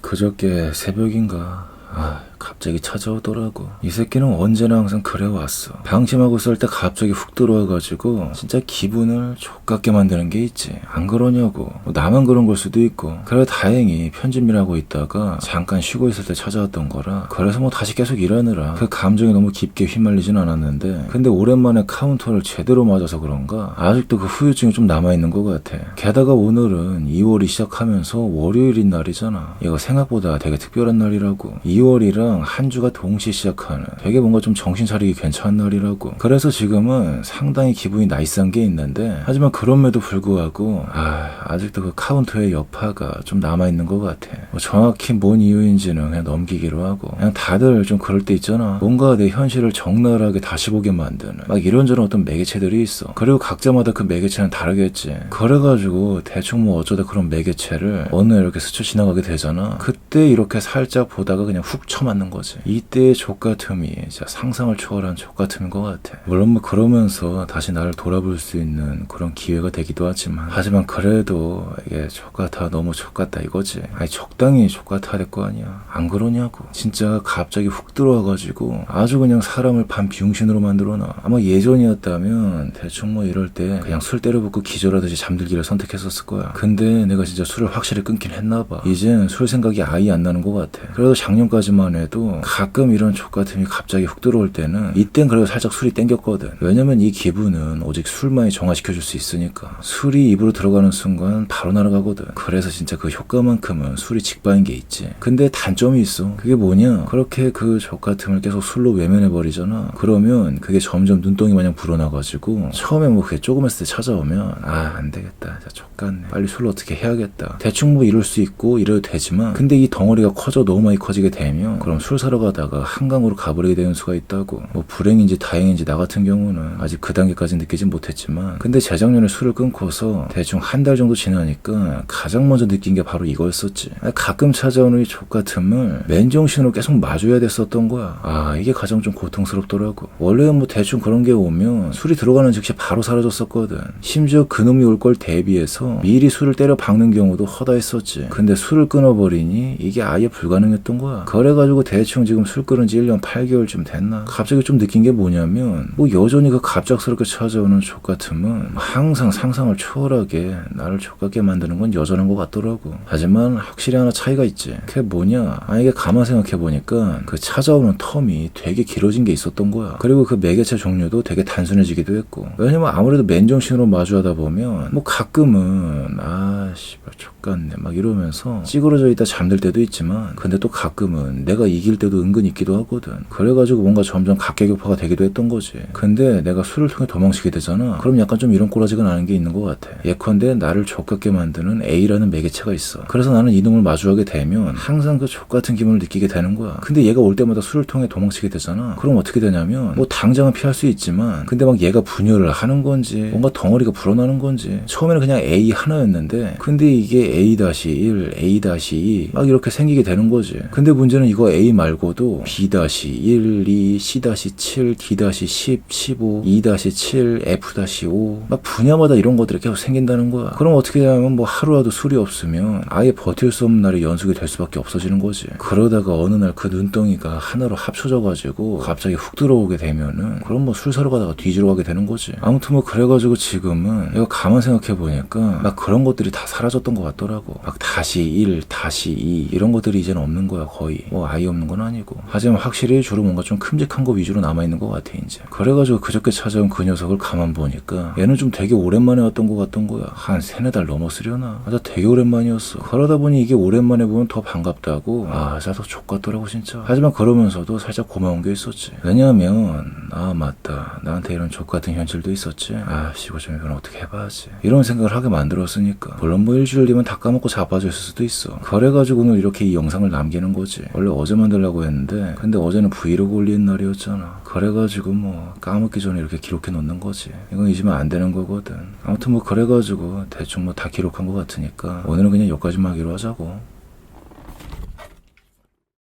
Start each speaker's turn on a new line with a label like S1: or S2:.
S1: 그저께 새벽인가? 아 갑자기 찾아오더라고. 이 새끼는 언제나 항상 그래왔어. 방심하고 있을 때 갑자기 훅 들어와가지고 진짜 기분을 족같게 만드는 게 있지. 안 그러냐고. 뭐 나만 그런 걸 수도 있고. 그래 다행히 편집일하고 있다가 잠깐 쉬고 있을 때 찾아왔던 거라 그래서 뭐 다시 계속 일하느라 그 감정에 너무 깊게 휘말리진 않았는데 근데 오랜만에 카운터를 제대로 맞아서 그런가 아직도 그 후유증이 좀 남아있는 것 같아. 게다가 오늘은 2월이 시작하면서 월요일인 날이잖아. 이거 생각보다 되게 특별한 날이라고. 2월이 랑 한 주가 동시에 시작하는 되게 뭔가 좀 정신 차리기 괜찮은 날이라고. 그래서 지금은 상당히 기분이 나이스한 게 있는데 하지만 그럼에도 불구하고 아 아직도 그 카운터의 여파가 좀 남아있는 것 같아. 뭐 정확히 뭔 이유인지는 그냥 넘기기로 하고. 그냥 다들 좀 그럴 때 있잖아. 뭔가 내 현실을 적나라하게 다시 보게 만드는 막 이런저런 어떤 매개체들이 있어. 그리고 각자마다 그 매개체는 다르겠지. 그래가지고 대충 뭐 어쩌다 그런 매개체를 어느 날 이렇게 스쳐 지나가게 되잖아. 그때 이렇게 살짝 보다가 그냥 훅 쳐 맞는 거지. 이때의 족같음이 진짜 상상을 초월한 족같음인 것 같아. 물론 뭐 그러면서 다시 나를 돌아볼 수 있는 그런 기회가 되기도 하지만 하지만 그래도 이게 족같아 너무 족같다 이거지. 아니 적당히 족같아야 될거 아니야. 안 그러냐고. 진짜 갑자기 훅 들어와가지고 아주 그냥 사람을 반 비용신으로 만들어놔. 아마 예전이었다면 대충 뭐 이럴 때 그냥 술 때려붓고 기절하듯이 잠들기를 선택했었을 거야. 근데 내가 진짜 술을 확실히 끊긴 했나봐. 이젠 술 생각이 아예 안 나는 것 같아. 그래도 작년까지만 해도 가끔 이런 족같음이 갑자기 훅 들어올 때는 이땐 그래도 살짝 술이 땡겼거든. 왜냐면 이 기분은 오직 술만이 정화시켜줄 수 있으니까. 술이 입으로 들어가는 순간 바로 날아가거든. 그래서 진짜 그 효과만큼은 술이 직방인 게 있지. 근데 단점이 있어. 그게 뭐냐? 그렇게 그 족같음을 계속 술로 외면해버리잖아. 그러면 그게 점점 눈덩이 마냥 불어나가지고 처음에 뭐 그게 조그맸을 때 찾아오면 아 안 되겠다. 진짜 족같네. 빨리 술로 어떻게 해야겠다. 대충 뭐 이럴 수 있고 이래도 되지만 근데 이 덩어리가 커져 너무 많이 커지게 되면 그럼 술 사러 가다가 한강으로 가버리게 되는 수가 있다고. 뭐 불행인지 다행인지 나 같은 경우는 아직 그 단계까지 느끼진 못했지만 근데 재작년에 술을 끊고서 대충 한 달 정도 지나니까 가장 먼저 느낀 게 바로 이거였었지. 아, 가끔 찾아오는 이 족같음을 맨정신으로 계속 마줘야 됐었던 거야. 아 이게 가장 좀 고통스럽더라고. 원래는 뭐 대충 그런 게 오면 술이 들어가는 즉시 바로 사라졌었거든. 심지어 그놈이 올 걸 대비해서 미리 술을 때려 박는 경우도 허다했었지. 근데 술을 끊어버리니 이게 아예 불가능했던 거야. 그래가지고 대충 지금 술 끊은 지 1년 8개월쯤 됐나? 갑자기 좀 느낀 게 뭐냐면 뭐 여전히 그 갑작스럽게 찾아오는 족같음은 항상 상상을 초월하게 나를 족같게 만드는 건 여전한 것 같더라고. 하지만 확실히 하나 차이가 있지. 그게 뭐냐? 아 이게 가만 생각해보니까 그 찾아오는 텀이 되게 길어진 게 있었던 거야. 그리고 그 매개체 종류도 되게 단순해지기도 했고. 왜냐면 아무래도 맨정신으로 마주하다 보면 뭐 가끔은 아 씨발 족같네. 막 이러면서 찌그러져 있다 잠들 때도 있지만 근데 또 가끔은 내가 이길 때도 은근 있기도 하거든. 그래가지고 뭔가 점점 각계격파가 되기도 했던 거지. 근데 내가 술을 통해 도망치게 되잖아. 그럼 약간 좀 이런 꼬라지가 나는 게 있는 것 같아. 예컨대 나를 족같게 만드는 A라는 매개체가 있어. 그래서 나는 이놈을 마주하게 되면 항상 그 족같은 기분을 느끼게 되는 거야. 근데 얘가 올 때마다 술을 통해 도망치게 되잖아. 그럼 어떻게 되냐면 뭐 당장은 피할 수 있지만 근데 막 얘가 분열을 하는 건지 뭔가 덩어리가 불어나는 건지 처음에는 그냥 A 하나였는데 근데 이게 A-1, A-2 막 이렇게 생기게 되는 거지. 근데 문제는 이거 A 말고도 B-1, 2, C-7, D-10, 15, E-7, F-5 막 분야마다 이런 것들이 계속 생긴다는 거야. 그럼 어떻게 되냐면 뭐 하루라도 술이 없으면 아예 버틸 수 없는 날이 연속이 될 수밖에 없어지는 거지. 그러다가 어느 날 그 눈덩이가 하나로 합쳐져 가지고 갑자기 훅 들어오게 되면은 그럼 뭐 술 사러 가다가 뒤지러 가게 되는 거지. 아무튼 뭐 그래가지고 지금은 이거 가만 생각해 보니까 막 그런 것들이 다 사라졌던 것 같더라고. 막 다시 1 다시 2 이런 것들이 이제는 없는 거야 거의. 뭐 아예 없는 건 아니고. 하지만 확실히 주로 뭔가 좀 큼직한 거 위주로 남아있는 것 같아 이제. 그래가지고 그저께 찾아온 그 녀석을 가만 보니까 얘는 좀 되게 오랜만에 왔던 것 같던 거야. 한 세네 달 넘었으려나. 맞아 되게 오랜만이었어. 그러다 보니 이게 오랜만에 보면 더 반갑다고. 아더 족같더라고 진짜. 하지만 그러면서도 살짝 고마운 게 있었지. 왜냐면 아 맞다. 나한테 이런 족같은 현실도 있었지. 아 씨발 좀 이건 어떻게 해봐야지. 이런 생각을 하게 만들었으니까. 물론 뭐 일주일 뒤면 다 까먹고 자빠져 있을 수도 있어. 그래가지고 오늘 이렇게 이 영상을 남기는 거지. 원래 어제 만들려고 했는데 근데 어제는 브이로그 올리는 날이었잖아. 그래가지고 뭐 까먹기 전에 이렇게 기록해 놓는 거지. 이건 잊으면 안 되는 거거든. 아무튼 뭐 그래가지고 대충 뭐 다 기록한 것 같으니까 오늘은 그냥 여기까지만 하기로 하자고